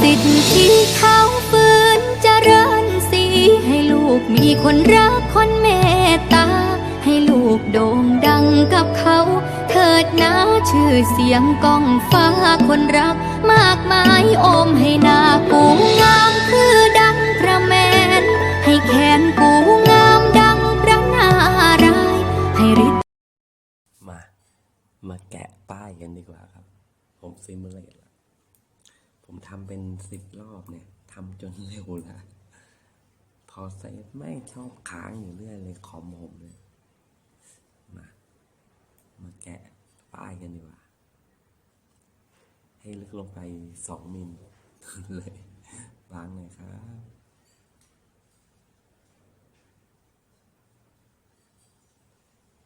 สิทธิ์ที่เขาฝืนจเจริญสีให้ลูกมีคนรักคนเมตตา ให้ลูกโด่งดังกับเขา เถิดนะชื่อเสียงก้องฟ้าคนรัก มากมายโอมให้นากูงามคือดังพระแมน ให้แขนกูงามดังพระนารายให้ฤทธิ์มา มาแกะป้ายกันดีกว่าครับ ผมซิมูเลตแล้ว ผมทำเป็นสิบรอบเนี่ยทำจนเร็วล้วพอเซฟไม่ชอบค้างอยู่เรื่อยเลยคอมผมเนี่ยมา มาแกะป้ายกันดีกว่า ให้ลึกลงไปสองมิลเลยบางหน่อยครับ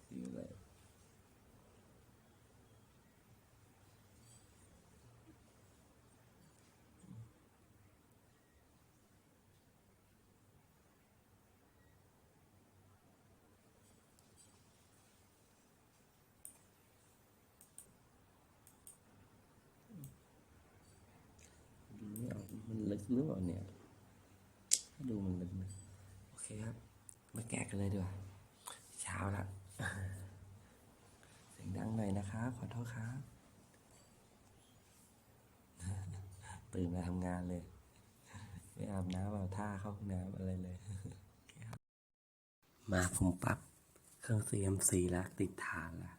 ซิมูเลต ดูไม่ออกมัน ลึกหรือเปล่าเนี่ยดูมันลึกโอเคครับ มาแกะกันเลยดีกว่าเช้าละเสียงดังหน่อยนะครับขอโทษครับตื่นมาทำงานเลยไม่อาบน้ำเอาท่าเข้าห้องน้ำอะไรเลยโอเคครับมาผมปรับเครื่อง CMC แล้วติดฐานแล้ว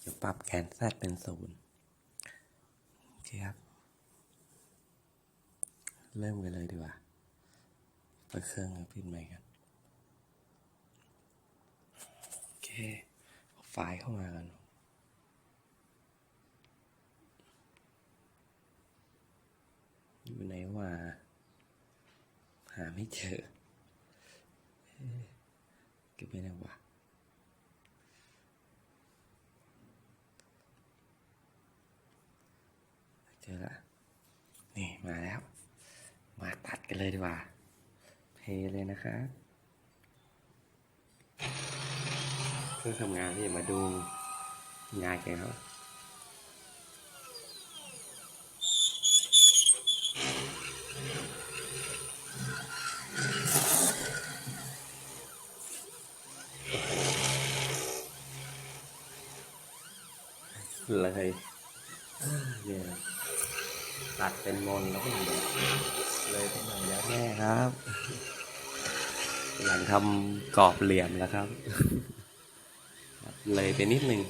เดี๋ยวปรับแกนแซดเป็นศูนย์โอเคครับ เริ่มกันเลยดีกว่าเปิดเครื่องแล้วปิดไมค์กันโอเคไฟล์เข้ามากันอยู่ไหนว่า หาไม่เจอเอ๊ะเก็บไว้ไหนวะเจอละนี่ มาแล้ว กันเลยดีกว่า เพย์เลยนะครับเครื่องทำงานที่มาดูงานกันครับเลยเนี่ย ตัดเป็นมนแล้วก็เลยเป็นหนังยาแม่ครับหลังทำกรอบเหลี่ยมแล้วครับ เลยไปนิดนึง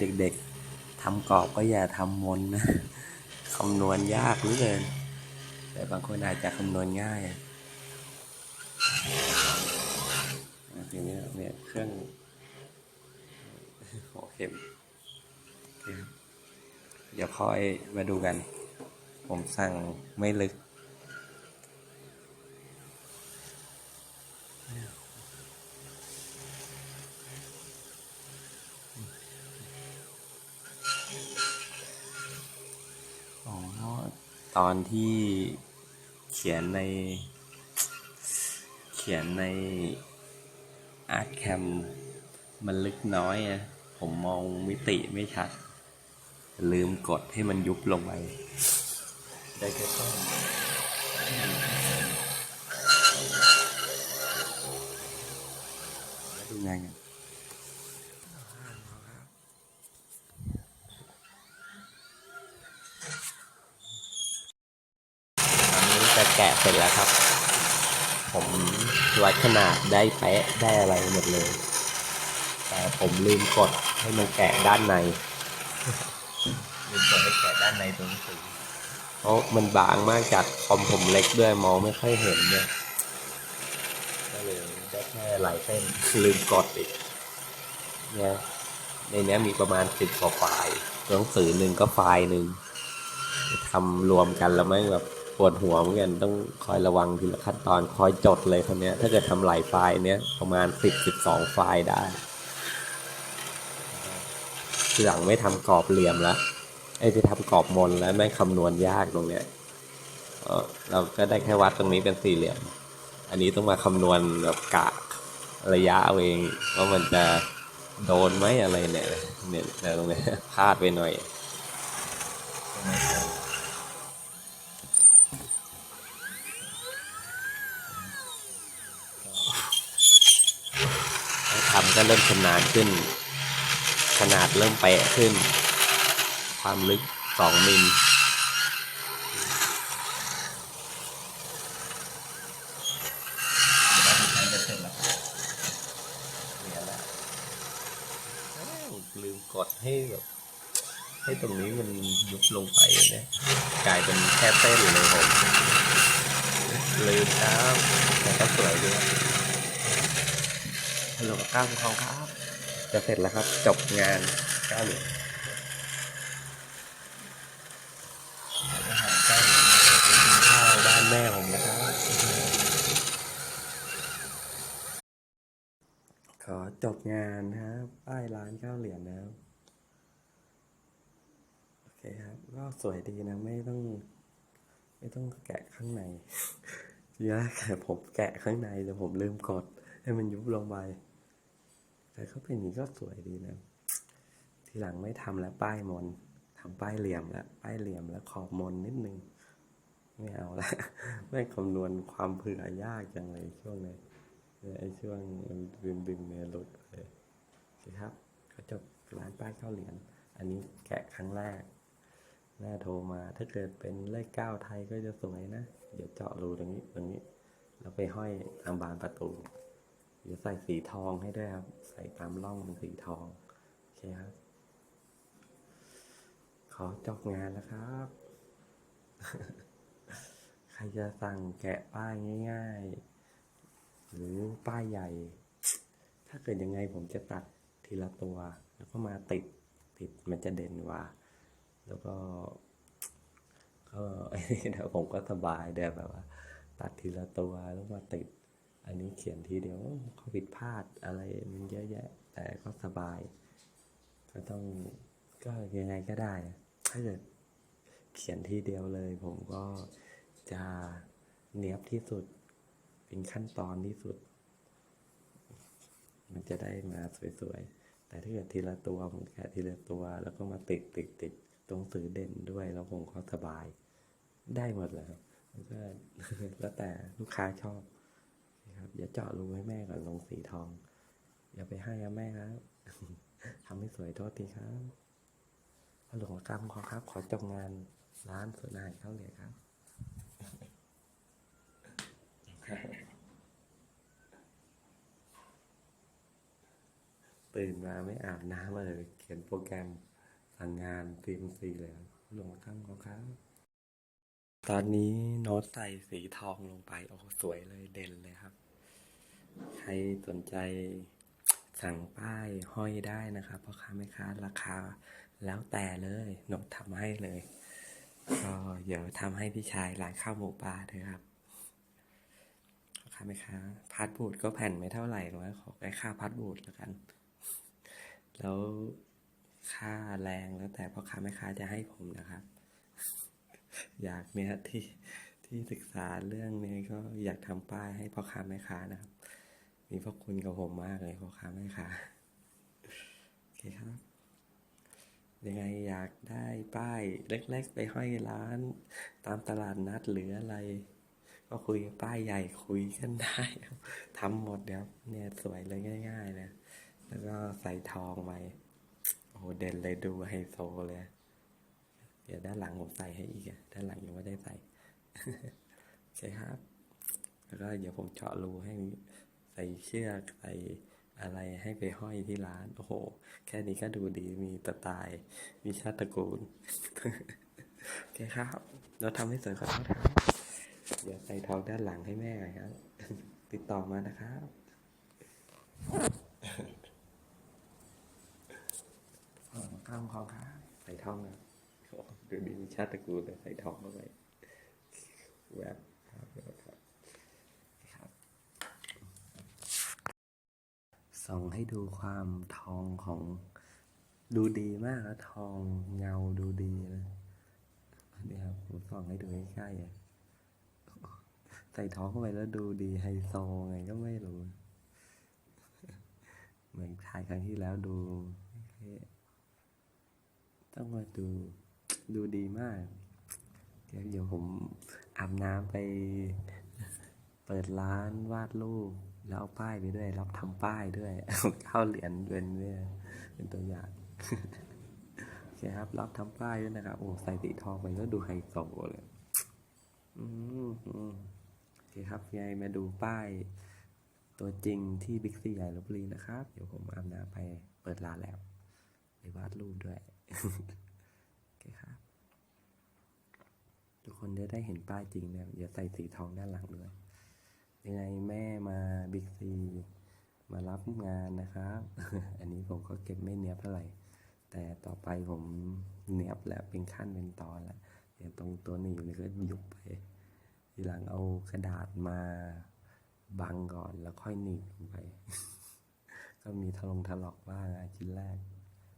เด็กๆทำกรอบก็อย่าทำมนนะคำนวณยากเหลือเกินแต่บางคนอาจจะคำนวณง่ายอะอะทีนี้เนี่ยเครื่องหัวเข็มเคครับเดี๋ยวค่อยมาดูกัน ผมสั่งไม่ลึก ตอนที่เขียนใน เขียนในอาร์ตแคมมันลึกน้อยอะผมมองมิติไม่ชัด ลืมกดให้มันยุบลงไป ได้แค่ต้นดูงานกัน ตอนนี้จะ แกะเสร็จแล้วครับ ผมวัดขนาดได้เป๊ะได้อะไรหมดเลย แต่ผมลืมกดให้มันแกะด้านใน ลืมกดให้แกะด้านในตรงสีเพราะมันบางมากจากคอมผมเล็กด้วยมองไม่ค่อยเห็นเนี่ยก็เลยได้แค่หลายเส้นลืมกดอีกเนี่ยในเนี้ยมีประมาณสิบกว่าไฟล์ตัวหนังสือหนึ่งก็ไฟล์หนึ่งทำรวมกันแล้วไม่งแบบ ปวดหัวเหมือนกันต้องคอยระวังทีละขั้นตอนคอยจดเลยคนนี้ถ้าเกิดทำหลายไฟล์เนี้ยประมาณสิบสิบสองไฟล์ได้ทีหลังไม่ทำกรอบเหลี่ยมละไอ้ที่ทำกรอบมนแล้วแม่งคำนวณยากตรงเนี้ยเราก็ได้แค่วัดตรงนี้เป็นสี่เหลี่ยม อันนี้ต้องมาคำนวณแบบกะระยะเอาเองว่ามันจะโดนไหมอะไรเนี่ยเนี่ยแต่ตรงเนี้ยพลาดไปหน่อย ทำ ก็เริ่มชำนาญขึ้น ขนาดเริ่มเป๊ะขึ้น ความลึกสองมิลจะเสร็จแล้วเหลือแล้วอ้าวลืมกดให้แบบให้ตรงนี้มันยุบลงไปเนี่ยกลายเป็นแค่เต้นเลยผมลืมครับแต่ก็สวยด้วย ฮัลโหลก้าวทองครับ จะเสร็จแล้วครับ จบงานก้าวเหลืองอาหารก้าวเหลืองกินข้าวบ้านแม่ผมนะครับ ขอจบงานนะครับป้ายร้านเก้าเหรียญนะครับโอเคครับ ก็สวยดีนะไม่ต้อง ไม่ต้องแกะข้างในทีแรกอะผมแกะข้างในแต่ผมลืมกดให้มันยุบลงไป แต่เขาเป็นอย่างนี้ก็สวยดีนะ ทีหลังไม่ทำแล้วป้ายมนทำป้ายเหลี่ยมแล้วป้ายเหลี่ยมแล้วขอบมนนิดนึง ไม่เอาละไม่คำนวณความเผื่อยากจังเลยช่วงนี้ไอ้ช่วงดึงดึงเนี่ยหลุดเลยโอเครับก็จบร้านป้ายข้าวเหรียญอันนี้แกะครั้งแรกแม่โทรมาถ้าเกิดเป็นเลขเก้าไทยก็จะสวยนะ เดี๋ยวเจาะรูตรงนี้ตรงนี้ แล้วไปห้อยตามบานประตู ดี๋ยวใส่สีทองให้ด้วยครับ ใส่ตามร่องเป็นสีทอง โอเคครับ ขอจบงานแล้วครับ ใครจะสั่งแกะป้ายง่าย ๆ หรือป้ายใหญ่ ถ้าเกิดยังไงผมจะตัดทีละตัว แล้วก็มาติดติดมันจะเด่นกว่า แล้วก็ก็เดี๋ยวผมก็สบายเดี๋ยวแบบว่า ตัดทีละตัวแล้วมาติด อันนี้เขียนทีเดียวเขาผิดพลาดอะไรมันเยอะแยะ แต่ก็สบาย ก็ต้องก็ยังไงก็ได้ ถ้าเกิดเขียนทีเดียวเลย ผมก็จะเนียบที่สุด เป็นขั้นตอนที่สุด มันจะได้มาสวยๆ แต่ถ้าเกิดทีละตัวผมแค่ทีละตัว แล้วก็มาติดติดติดตรงสื่อเด่นด้วย แล้วผมก็สบาย ได้หมดแล้วแล้วก็แล้วแต่ลูกค้าชอบ นะครับอย่าเจาะรูให้แม่ก่อนลงสีทองอย่าไปให้อะแม่ครับทำให้สวยโทษทีครับพระหลวงกรรมขอครับ ขอจบงานร้านสวนอาหารเข้าเลยครับตื่นมาไม่อาบน้ำเลย เขียนโปรแกรมสั่งงานทีมซีเลยหลวงกรรมขอครับ ตอนนี้โน้ตใส่สีทองลงไป โอ้สวยเลยเด่นเลยครับ ใครสนใจสั่งป้ายห้อยได้นะครับพ่อค้าแม่ค้าราคาแล้วแต่เลยน้ตทำให้เลย ก็เดี๋ยวทำให้พี่ชายร้านข้าวหมูปลาด้วยครับพ่อค้าแม่ค้าพัดบูดก็แผ่นไม่เท่าไหร่หรอกขอแค่ค่าพัดบูดแล้วกัน แล้วค่าแรงแล้วแต่พ่อค้าแม่ค้าจะให้ผมนะครับ อยากเนี่ยที่ที่ศึกษาเรื่องนี้ก็อยากทำป้ายให้พ่อค้าแม่ค้านะครับ มีพระคุณกับผมมากเลยพ่อค้าแม่ค้าโอเคครับ ยังไงอยากได้ป้ายเล็กๆ ไปห้อยร้าน ตามตลาดนัดหรืออะไร ก็คุยป้ายใหญ่คุยกันได้ทำหมดเดี๋ยวเนี่ยสวยเลยง่ายๆนะแล้วก็ใส่ทองไปโอ้เด่นเลยดูไฮโซเลย เดี๋ยวด้านหลังผมใส่ให้อีกอะด้านหลังยังไม่ได้ใส่โอเคครับ แล้วก็เดี๋ยวผมเจาะรูให้ เชือกใส่อะไรให้ไปห้อยที่ร้าน โอ้โห แค่นี้ก็ดูดีมีตะตาย มีชาติตระกูล โอเคครับ เราทำให้สวยขอโทษครับเดี๋ยวใส่ทองด้านหลังให้แม่หน่อยครับ ติดต่อมานะครับองครับใส่ทองอะโอ้ดูดีมีชาติตระกูลเลยใส่ทองเข้าไปแวบครับแวบครับครับ ส่องให้ดูความทองของดูดีมากแล้วทองเงาดูดีนะอันนี้ครับผมส่องให้ดูใกล้ๆอะใส่ทองเข้าไปแล้วดูดีไฮโซไงก็ไม่รู้ เหมือนถ่ายครั้งที่แล้วดูต้องมาดูดูดีมาก เดี๋ยวผมอาบน้ำไป เปิดร้านวาดรูป แล้วเอาป้ายไปด้วย รับทำป้ายด้วยเอาเข้าเหรียญเป็นเนี่ยเป็นตัวอย่างโอเคครับ รับทำป้ายด้วยนะครับโอ้ใส่สีทองไปก็ดูไฮโซเลยอืมอืมโอเคครับยังไงมาดูป้าย ตัวจริงที่บิ๊กซีใหญ่ลบบุรีนะครับ เดี๋ยวผมอาบน้ำไปเปิดร้านแล้วไปวาดรูปด้วยโอเคครับ ทุกคนจะได้เห็นป้ายจริงนะอย่าใส่สีทองด้านหลังด้วย ยังไงแม่มาบิ๊กซีมารับงานนะครับ อันนี้ผมก็เก็บไม่เนียบเท่าไหร่ แต่ต่อไปผมเนียบแล้วเป็นขั้นเป็นตอนแล้วอย่างตรงตัวหนีบนี่ก็ยุบไป ทีหลังเอากระดาษมาบังก่อนแล้วค่อยหนีบลงไป ก็มีทะลงถลอกบ้างชิ้นแรก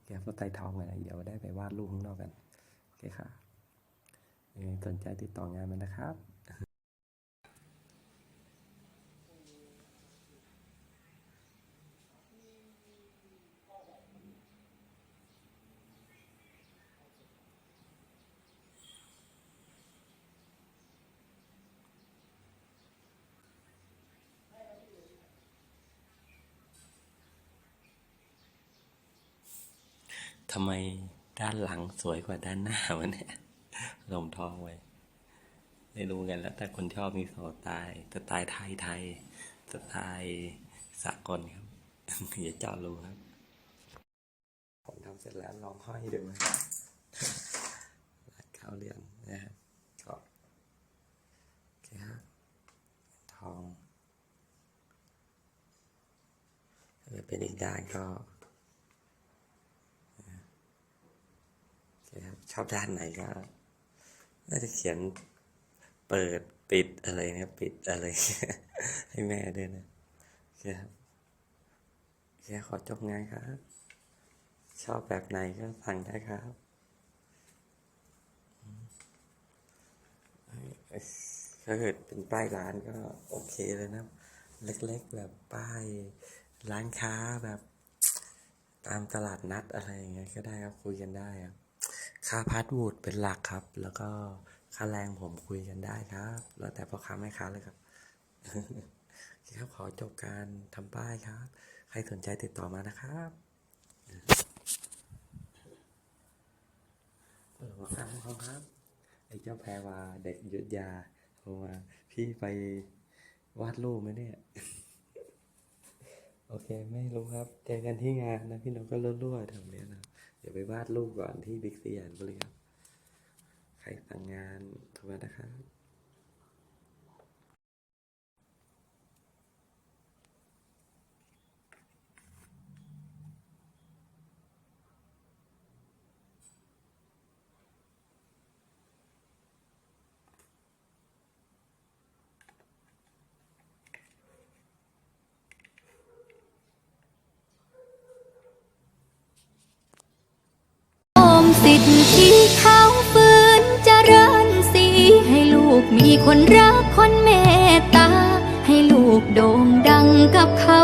แกก็ไตทองอะไรเดี๋ยวได้ไปวาดรูปข้างนอกกันโอเคค่ะสนใจติดต่องานมานะครับ ทำไมด้านหลังสวยกว่าด้านหน้าวะเนี่ยลมทองไว้ไม่รู้กันแล้ว แต่คนชอบมีสไตล์สไตล์ไทยไทยสไตล์สากลครับอย่าเจารูครับ ผมทำเสร็จแล้วลองห้อยดูนะรัดข้าวเรียนนะครับก็โอเคครับทองถ้าเป็นอีกด้านก็ โอเคครับ ชอบด้านไหนก็น่าจะเขียนเปิดปิดอะไรเนี่ยปิดอะไร ให้แม่ด้วยนะโอเคครับโอเคขอจบงานครับ ชอบแบบไหนก็สั่งได้ครับถ้าเกิดเป็นป้ายร้านก็โอเคเลยนะ เล็กๆแบบป้ายร้านค้าแบบตามตลาดนัดอะไรอย่างเงี้ยก็ได้ครับคุยกันได้ครับ ค่าพาร์ทวูดเป็นหลักครับ แล้วก็ค่าแรงผมคุยกันได้ครับ แล้วแต่พ่อค้าแม่ค้าเลยครับครับขอจบการทำป้ายครับ ใครสนใจติดต่อมานะครับเออมาครับมาครับไอ้เจ้าแพรวาเด็กยุทธยาโทรมาพี่ไปวาดรูปไหมเนี่ยโอเค ไม่รู้ครับ เจอกันที่งานนะพี่น้องก็รั่วๆแถวเนี้ยนะ เดี๋ยวไปวาดรูปก่อนที่บิ๊กซีอ่านบริครับ ใครสั่งงานโทรมานะครับ สิทธิ์เขาฝืนจเจริญสีให้ลูกมีคนรักคนเมตตา ให้ลูกโด่งดังกับเขา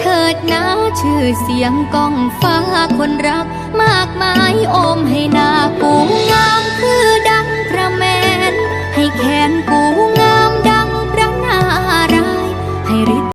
เถิดนาชื่อเสียงก้องฟ้าคนรัก มากมายอมให้นาปูงามคือดังพระแมนให้แขนกู